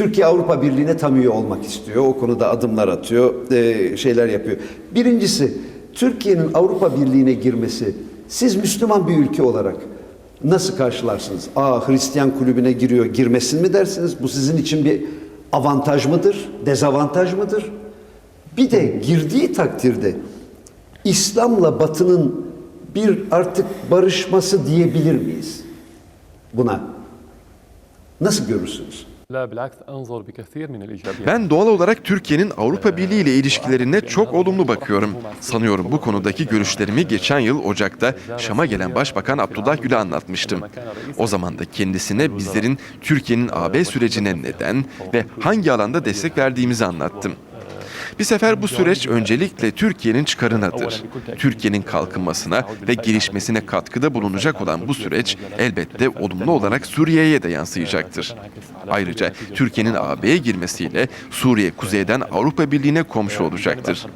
Türkiye Avrupa Birliği'ne tam üye olmak istiyor. O konuda adımlar atıyor, e, şeyler yapıyor. Birincisi, Türkiye'nin Avrupa Birliği'ne girmesi, siz Müslüman bir ülke olarak nasıl karşılarsınız? Aa Hristiyan kulübüne giriyor, girmesin mi dersiniz? Bu sizin için bir avantaj mıdır, dezavantaj mıdır? Bir de girdiği takdirde İslam'la Batı'nın bir artık barışması diyebilir miyiz buna? Nasıl görürsünüz? Ben doğal olarak Türkiye'nin Avrupa Birliği ile ilişkilerine çok olumlu bakıyorum. Sanıyorum bu konudaki görüşlerimi geçen yıl Ocak'ta Şam'a gelen Başbakan Abdullah Gül'e anlatmıştım. O zaman da kendisine bizlerin Türkiye'nin AB sürecine neden ve hangi alanda destek verdiğimizi anlattım. Bir sefer bu süreç öncelikle Türkiye'nin çıkarınadır. Türkiye'nin kalkınmasına ve gelişmesine katkıda bulunacak olan bu süreç elbette olumlu olarak Suriye'ye de yansıyacaktır. Ayrıca Türkiye'nin AB'ye girmesiyle Suriye kuzeyden Avrupa Birliği'ne komşu olacaktır.